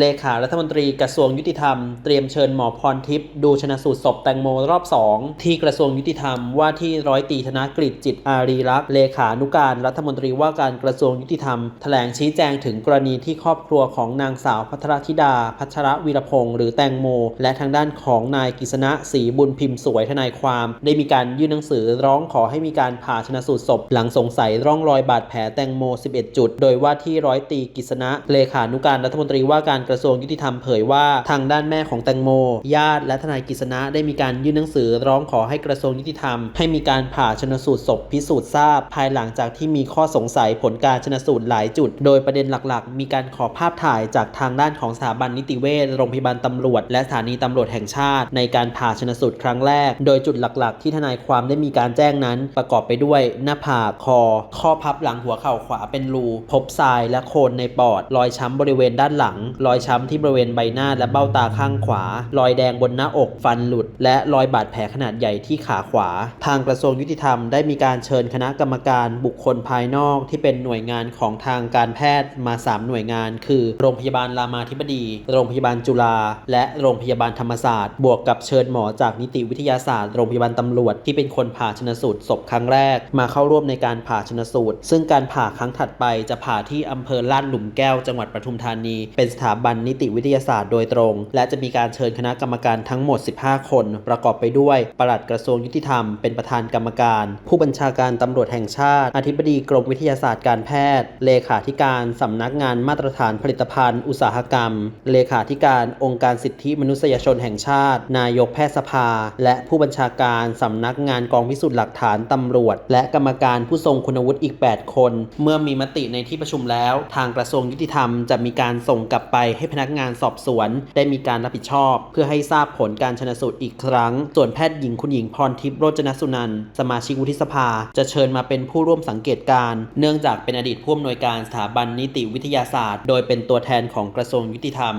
เลขารัฐมนตรีกระทรวงยุติธรรม เตรียมเชิญหมอพรทิพย์ดูชนะสูตรศพแตงโมรอบ 2 ที่กระทรวงยุติธรรมว่าที่ร้อยตรีธนกฤษจิตอารีรักษ์เลขานุการรัฐมนตรีว่าการกระทรวงยุติธรรมแถลงชี้แจงถึงกรณีที่ครอบครัวของนางสาวพัทรธิดา พัชรวีรพงศ์หรือแตงโม และทางด้านของนายกิษณะศรีบุญพิมพ์สวยทนายความ ได้มีการยื่นหนังสือร้องขอให้มีการผ่าชนะสูตรศพ หลังสงสัยร่องรอยบาดแผลแตงโม 11 จุด โดยว่าที่ร้อยตรีกิษณะเลขานุการรัฐมนตรีว่าการกระทรวงยุติธรรมเผยว่าทางด้านแม่ของแตงโม ญาติและทนายกิษณะได้มีการยื่นหนังสือร้องขอให้กระทรวงยุติธรรม ให้มีการผ่าชนสูตรศพพิสูจน์ทราบ ภายหลังจากที่มีข้อสงสัยผลการชนสูตรหลายจุด โดยประเด็นหลักๆ มีการขอภาพถ่ายจากทางด้านของสถาบันนิติเวชโรงพยาบาลตำรวจ และสถานีตำรวจแห่งชาติ ในการผ่าชนสูตรครั้งแรก โดยจุดหลักๆ ที่ทนายความได้มีการแจ้งนั้น ประกอบไปด้วย หน้าผากคอ ข้อพับหลังหัวเข่าขวาเป็นรูพบทรายและโคลนในปอดรอยช้ำบริเวณด้านหลังรอยอยช้ำที่บริเวณใบหน้าและเบ้าตาข้างขวา รอยแดงบนหน้าอกฟันหลุด และรอยบาดแผลขนาดใหญ่ที่ขาขวา ทางกระทรวงยุติธรรมได้มีการเชิญคณะกรรมการบุคคลภายนอกที่เป็นหน่วยงานของทางการแพทย์มา 3 หน่วยงาน คือโรงพยาบาลรามาธิบดี โรงพยาบาลจุฬาและโรงพยาบาลธรรมศาสตร์ บวกกับเชิญหมอจากนิติวิทยาศาสตร์โรงพยาบาลตำรวจที่เป็นคนผ่าชนสูตรศพครั้งแรก มาเข้าร่วมในการผ่าชนสูตร ซึ่งการผ่าครั้งถัดไปจะผ่าที่อำเภอลาดหลุมแก้วจังหวัดปทุมธานี เป็นสถาบันนิติวิทยาศาสตร์โดยตรง และจะมีการเชิญคณะกรรมการทั้งหมด 15 คน ประกอบไปด้วยปลัดกระทรวงยุติธรรมเป็นประธานกรรมการ ผู้บัญชาการตำรวจแห่งชาติ อธิบดีกรมวิทยาศาสตร์การแพทย์ เลขาธิการสำนักงานมาตรฐานผลิตภัณฑ์ อุตสาหกรรม เลขาธิการองค์การสิทธิมนุษยชนแห่งชาติ นายกแพทยสภา และผู้บัญชาการสำนักงานกองพิสูจน์หลักฐานตำรวจ และกรรมการผู้ทรงคุณวุฒิอีก 8 คน เมื่อมีมติในที่ประชุมแล้ว ทางกระทรวงยุติธรรมจะมีการส่งกลับไปให้พนักงานสอบสวน ได้มีการรับผิดชอบ เพื่อให้ทราบผลการชนสูตรอีกครั้ง ส่วนแพทย์หญิงคุณหญิงพรทิพย์โรจนสุนันสมาชิกวุฒิสภา จะเชิญมาเป็นผู้ร่วมสังเกตการ เนื่องจากเป็นอดีตผู้อำนวยการสถาบันนิติวิทยาศาสตร์ โดยเป็นตัวแทนของกระทรวงยุติธรรม